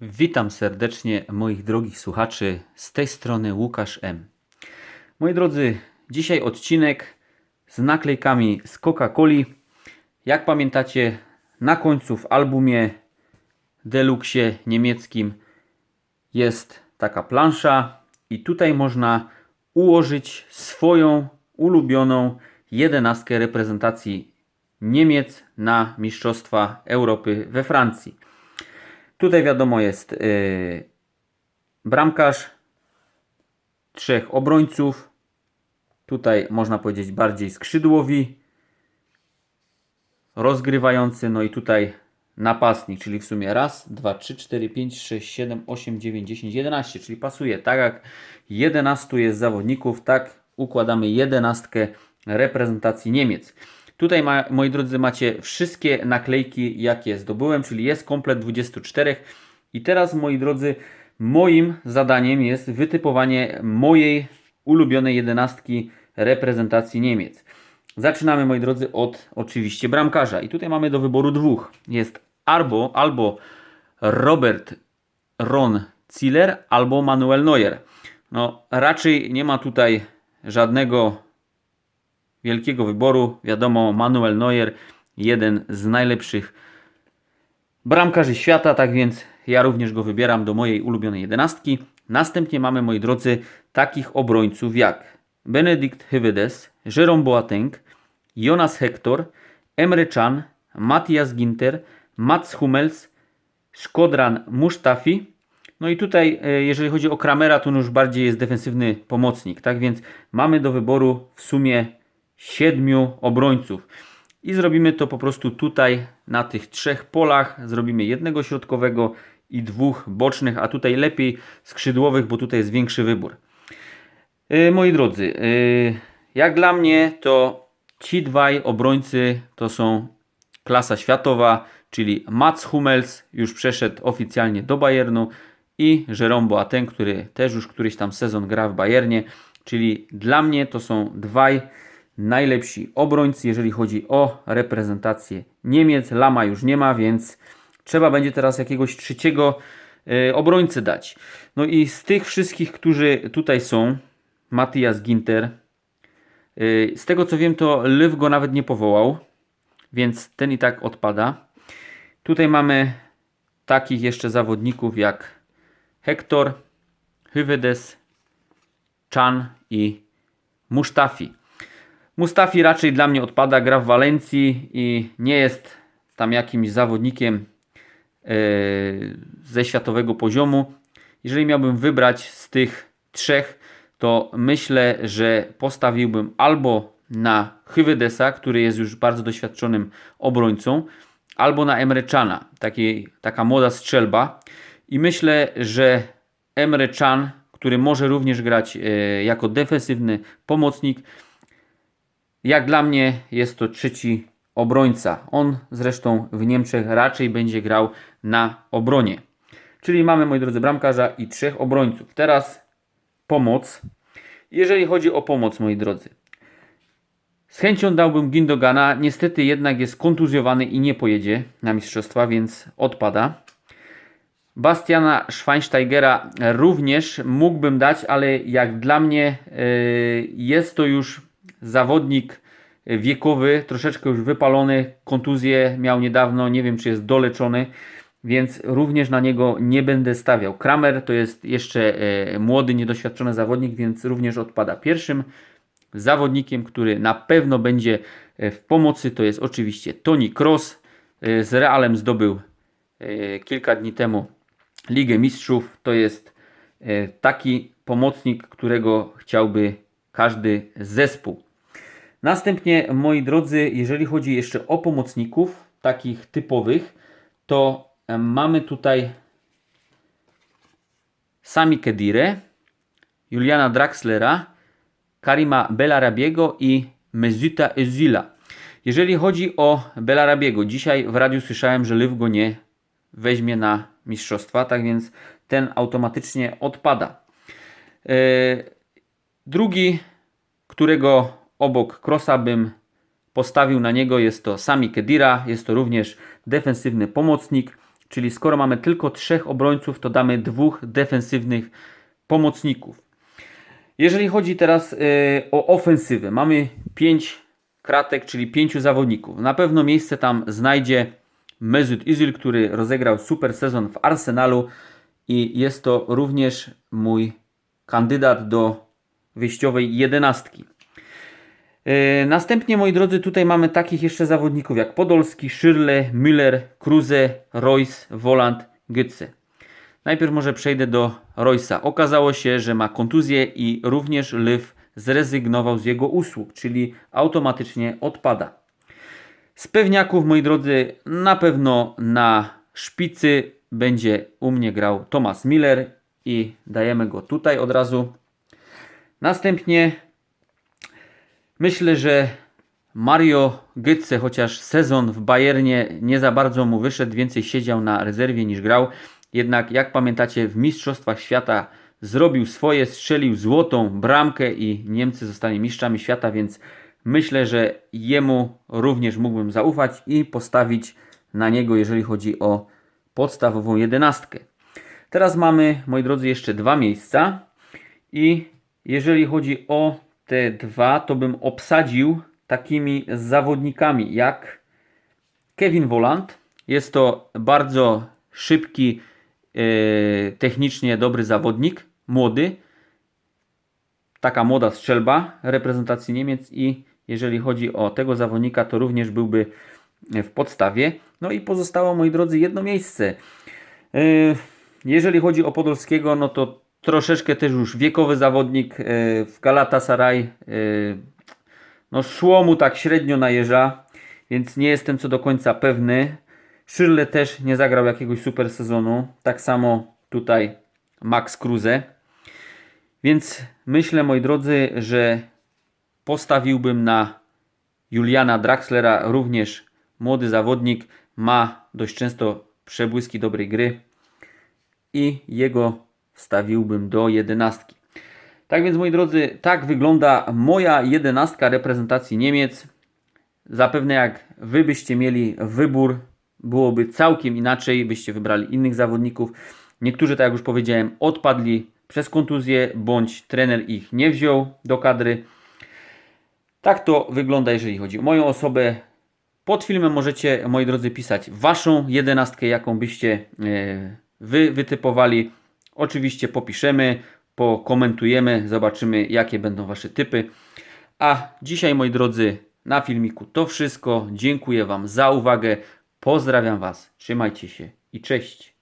Witam serdecznie moich drogich słuchaczy. Z tej strony Łukasz M. Moi drodzy, dzisiaj odcinek z naklejkami z Coca-Coli. Jak pamiętacie, na końcu w albumie Deluxe niemieckim jest taka plansza i tutaj można ułożyć swoją ulubioną jedenastkę reprezentacji Niemiec na Mistrzostwa Europy we Francji. Tutaj wiadomo jest yy, bramkarz, trzech obrońców. Tutaj można powiedzieć bardziej skrzydłowi, rozgrywający, no i tutaj napastnik, czyli w sumie raz, dwa, trzy, cztery, pięć, sześć, siedem, osiem, dziewięć, dziesięć, jedenaście, czyli pasuje. Tak jak 11 jest zawodników, tak układamy jedenastkę reprezentacji Niemiec. Tutaj, ma, moi drodzy, macie wszystkie naklejki, jakie zdobyłem, czyli jest komplet 24. I teraz, moi drodzy, moim zadaniem jest wytypowanie mojej ulubionej jedenastki reprezentacji Niemiec. Zaczynamy, moi drodzy, od oczywiście bramkarza. I tutaj mamy do wyboru dwóch. Jest albo, albo Robert Ron Ziller, albo Manuel Neuer. No, raczej nie ma tutaj żadnego wielkiego wyboru. Wiadomo, Manuel Neuer, jeden z najlepszych bramkarzy świata, tak więc ja również go wybieram do mojej ulubionej jedenastki. Następnie mamy, moi drodzy, takich obrońców jak Benedikt Hyvedes, Jerome Boateng, Jonas Hector, Emre Can, Matthias Ginter, Mats Hummels, Szkodran Mustafi. No i tutaj, e, jeżeli chodzi o Kramera, to on już bardziej jest defensywny pomocnik, tak więc mamy do wyboru w sumie siedmiu obrońców. I zrobimy to po prostu tutaj na tych trzech polach. Zrobimy jednego środkowego i dwóch bocznych, a tutaj lepiej skrzydłowych, bo tutaj jest większy wybór. Yy, moi drodzy, yy, jak dla mnie to ci dwaj obrońcy to są klasa światowa, czyli Mats Hummels już przeszedł oficjalnie do Bayernu i Jerome Boateng, który też już któryś tam sezon gra w Bayernie, czyli dla mnie to są dwaj najlepsi obrońcy, jeżeli chodzi o reprezentację Niemiec. Lama już nie ma, więc trzeba będzie teraz jakiegoś trzeciego y, obrońcy dać. No i z tych wszystkich, którzy tutaj są, Matthias Ginter, y, z tego co wiem, to Lyw go nawet nie powołał, więc ten i tak odpada. Tutaj mamy takich jeszcze zawodników jak Hector, Hyvedes, Chan i Mustafi. Mustafi raczej dla mnie odpada, gra w Walencji i nie jest tam jakimś zawodnikiem yy, ze światowego poziomu. Jeżeli miałbym wybrać z tych trzech, to myślę, że postawiłbym albo na Hyvedesa, który jest już bardzo doświadczonym obrońcą, albo na Emre Cana, taki, taka młoda strzelba. I myślę, że Emre Can, który może również grać yy, jako defensywny pomocnik, jak dla mnie jest to trzeci obrońca. On zresztą w Niemczech raczej będzie grał na obronie. Czyli mamy, moi drodzy, bramkarza i trzech obrońców. Teraz pomoc. Jeżeli chodzi o pomoc, moi drodzy. Z chęcią dałbym Gindogana. Niestety jednak jest kontuzjowany i nie pojedzie na mistrzostwa, więc odpada. Bastiana Schweinsteigera również mógłbym dać, ale jak dla mnie yy, jest to już zawodnik wiekowy, troszeczkę już wypalony, kontuzję miał niedawno, nie wiem czy jest doleczony, więc również na niego nie będę stawiał. Kramer to jest jeszcze e, młody, niedoświadczony zawodnik, więc również odpada. Pierwszym zawodnikiem, który na pewno będzie e, w pomocy, to jest oczywiście Toni Kroos. E, z Realem zdobył kilka dni temu Ligę Mistrzów. To jest taki pomocnik, którego chciałby każdy zespół. Następnie, moi drodzy, jeżeli chodzi jeszcze o pomocników, takich typowych, to mamy tutaj Sami Kedire, Juliana Draxlera, Karima Belarabiego i Mezuta Ezila. Jeżeli chodzi o Belarabiego, dzisiaj w radiu słyszałem, że Lyw go nie weźmie na mistrzostwa, tak więc ten automatycznie odpada. Yy, drugi, którego obok Krosa bym postawił na niego. Jest to Sami Kedira, jest to również defensywny pomocnik. Czyli skoro mamy tylko trzech obrońców, to damy dwóch defensywnych pomocników. Jeżeli chodzi teraz y, o ofensywę, mamy 5 kratek, czyli 5 zawodników. Na pewno miejsce tam znajdzie Mesut Özil, który rozegrał super sezon w Arsenalu i jest to również mój kandydat do wyjściowej jedenastki. Yy, Następnie, moi drodzy, tutaj mamy takich jeszcze zawodników jak Podolski, Schürrle, Müller, Kruse, Royce, Woland, Götze. Najpierw może przejdę do Roysa. Okazało się, że ma kontuzję i również Lyw zrezygnował z jego usług, czyli automatycznie odpada. Z pewniaków, moi drodzy, na pewno na szpicy będzie u mnie grał Thomas Miller i dajemy go tutaj od razu. Następnie myślę, że Mario Götze, chociaż sezon w Bayernie nie za bardzo mu wyszedł, więcej siedział na rezerwie niż grał. Jednak jak pamiętacie w Mistrzostwach Świata zrobił swoje, strzelił złotą bramkę i Niemcy zostali mistrzami świata, więc myślę, że jemu również mógłbym zaufać i postawić na niego, jeżeli chodzi o podstawową jedenastkę. Teraz mamy, moi drodzy, jeszcze dwa miejsca i jeżeli chodzi o te dwa, to bym obsadził takimi zawodnikami jak Kevin Volant. Jest to bardzo szybki, e, technicznie dobry zawodnik, młody. Taka młoda strzelba reprezentacji Niemiec i jeżeli chodzi o tego zawodnika, to również byłby w podstawie. No i pozostało, moi drodzy, jedno miejsce. E, Jeżeli chodzi o Podolskiego, no to troszeczkę też już wiekowy zawodnik e, w Galatasaray. e, No szło mu tak średnio na jeża, więc nie jestem co do końca pewny. Szyrle też nie zagrał jakiegoś super sezonu. Tak samo tutaj Max Kruse. Więc myślę, moi drodzy, że postawiłbym na Juliana Draxlera, również młody zawodnik, ma dość często przebłyski dobrej gry i jego stawiłbym do jedenastki. Tak więc, moi drodzy, tak wygląda moja jedenastka reprezentacji Niemiec. Zapewne jak wy byście mieli wybór, byłoby całkiem inaczej, byście wybrali innych zawodników. Niektórzy, tak jak już powiedziałem, odpadli przez kontuzję, bądź trener ich nie wziął do kadry. Tak to wygląda, jeżeli chodzi o moją osobę. Pod filmem możecie, moi drodzy, pisać waszą jedenastkę, jaką byście e, wy wytypowali. Oczywiście popiszemy, pokomentujemy, zobaczymy, jakie będą wasze typy. A dzisiaj, moi drodzy, na filmiku to wszystko. Dziękuję wam za uwagę. Pozdrawiam was. Trzymajcie się i cześć.